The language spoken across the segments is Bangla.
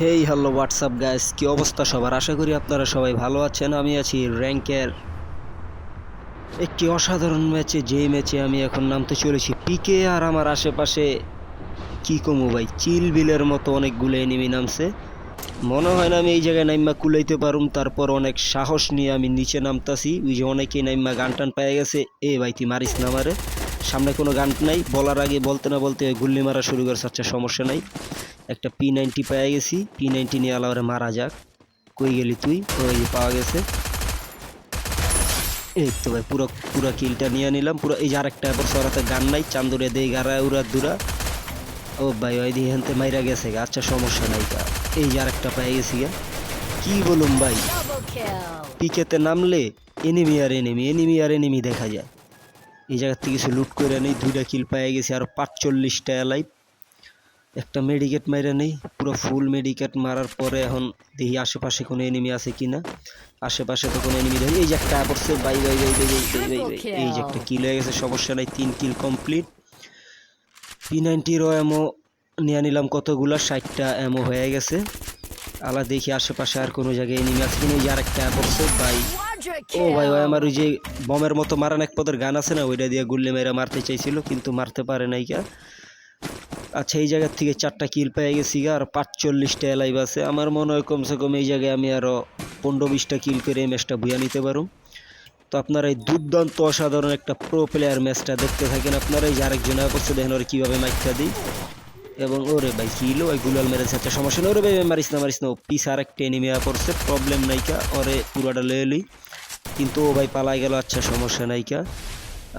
হেই হ্যালো হোয়াটসঅ্যাপ গাইস কি অবস্থা সবার? আশা করি আপনারা সবাই ভালো আছেন। আমি আছি র্যাঙ্কের একটি অসাধারণ ম্যাচে। যেই ম্যাচে আমি এখন নামতে চলেছি পিকে আর আমার আশেপাশে কি কমু ভাই? চিল বিলের মতো অনেকগুলো এনিমি নামছে। মনে হয় না আমি এই জায়গায় নাইম্মা কুলাইতে পারুম। তারপর অনেক সাহস নিয়ে আমি নিচে নামতাছি। ওই যে অনেকেই নাইম্মা গান টান পেয়ে গেছে। এ ভাই, তুই মারিস না মারে সামনে কোনো গান নাই। বলার আগে বলতে না বলতে গুল্লি মারা শুরু করছে আচ্ছা সমস্যা নাই। একটা পি নাইনটি পেয়ে গেছি পি নাইনটি নিয়ে আলাওয়ারে মারা যাক। কই গেলি তুই? ওই পাওয়া গেছে। এই তো ভাই পুরো পুরো কিলটা নিয়ে নিলাম। পুরো এই যে আরেকটা এবার সরাতে গান নাই চান্দুরে দেই গারা উড়া দুরা। ও ভাই ওই দিয়ে হেনতে মাইরা গেছে গা। আচ্ছা সমস্যা নাই গা। এই যে আরেকটা পেয়ে গেছি গা। কি বলুম ভাই? পিকেতে নামলে এনিমি আর এনিমি এনিমি আর এনিমি দেখা যায়। এই জায়গার থেকে কিছু লুট করে নেই, দুইটা কিল পায়ে গেছে আর পাঁচচল্লিশটা লাইভ একটা মেডিকেট মেরে নেই, পুরো ফুল মেডিকেট মারার পরে এখন দেখি আশেপাশে কোনো এনিমি আছে কি না আশেপাশে তো কোনো এনিমি দেখি এই যে একটা পড়ছে bye bye bye bye bye bye bye এই যে একটা কিল হয়ে গেছে, সমস্যা নাই, তিন কিল কমপ্লিট পি নাইনটির এমও নিয়ে নিলাম কতগুলো? ষাটটা এমও হয়ে গেছে। আলা দেখি আশেপাশে আর কোনো জায়গায় এনিমি আছে কিনা। এই যে আরেকটা পড়ছে বাই। ও ভাই ভাই. আমার ওই যে বমের মতো মারান এক পদের গান আছে না ওইটা দিয়ে গুল্লে মেরে মারতে চাইছিল কিন্তু মারতে পারে নাই কা আচ্ছা এই জায়গার থেকে চারটা কিল পেয়ে গেছি গা আর পাঁচচল্লিশটা এলাইভ আছে। আমার মনে হয় কমসে কম এই জায়গায় আমি আরও পনেরো বিশটা কিল করে এই ম্যাচটা বুয়া নিতে পারো তো আপনারা এই দুর্দান্ত অসাধারণ একটা প্রো প্লেয়ার ম্যাচটা দেখতে থাকেন আপনারা এই যে আরেকজন করছে দেখেন ওরা কীভাবে মাইকটা দিই। এবং ওরে ভাই কিলো ওই গুলাল মেরেছে একটা সমস্যা নেই। ওরে ভাই মারিস না মারিস না পিস আর একটা এনিমি পড়ছে প্রবলেম নাইকা ওরে পুরাটা লয়ে লই। কিন্তু ও ভাই পালাই গেল আচ্ছা সমস্যা নাইকা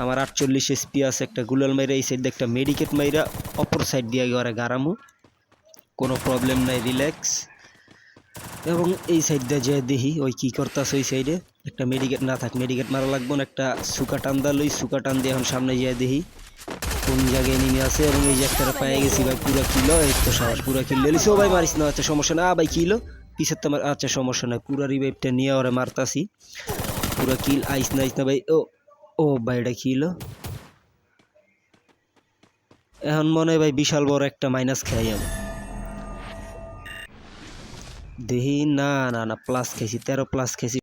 আমার আটচল্লিশ এসপি আছে, একটা গুলাল মাইরা এই সাইড দিয়ে একটা মেডিকেট মাইরা অপর সাইড দিয়ে ওরা গারামু কোনো প্রবলেম নাই রিল্যাক্স এবং এই সাইড দিয়ে যে দেখি ওই কী করতেছে ওই সাইডে একটা মেডিকেট না থাক মেডিকেট মারা লাগবো না, একটা সুকা টান দা লই, সুকা টান দিয়ে এখন সামনে যেয়ে দেখি কোন জায়গায় নেমে আছে। এবং এই যে একটা পেয়ে গেছি ভাই, পুরো কিলো, এই তো সাহস, পুরো কিলো। ও ভাই, মারিস না আচ্ছা সমস্যা না ভাই, কিলো। পিছের তো আমার আচ্ছা সমস্যা নাই, পুরো রিভাইভটা নিয়ে ওরা মারতাছি। পুরো কিল আইস ना আইস না ভাই ও ভাই এটা কিলো এখন মনে হয় ভাই বিশাল বড় একটা মাইনাস খাই আমি দেখি না না না প্লাস খেয়েছি তেরো প্লাস খেয়েছি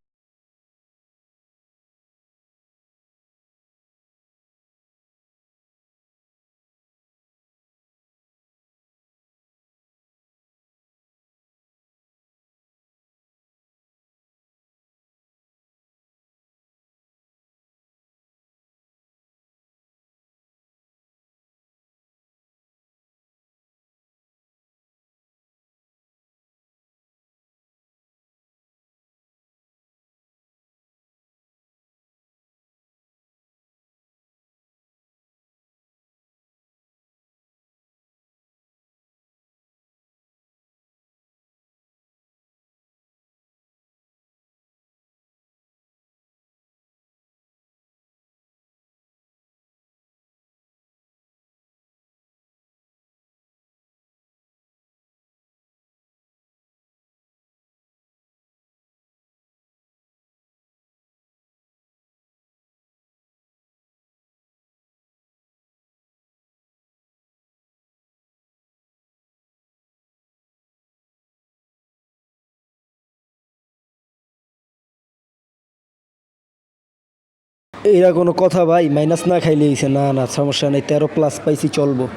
এরা কোনো কথা ভাই মাইনাস না খাইলে না না, সমস্যা নেই, তেরো প্লাস পাইছি, চলবো।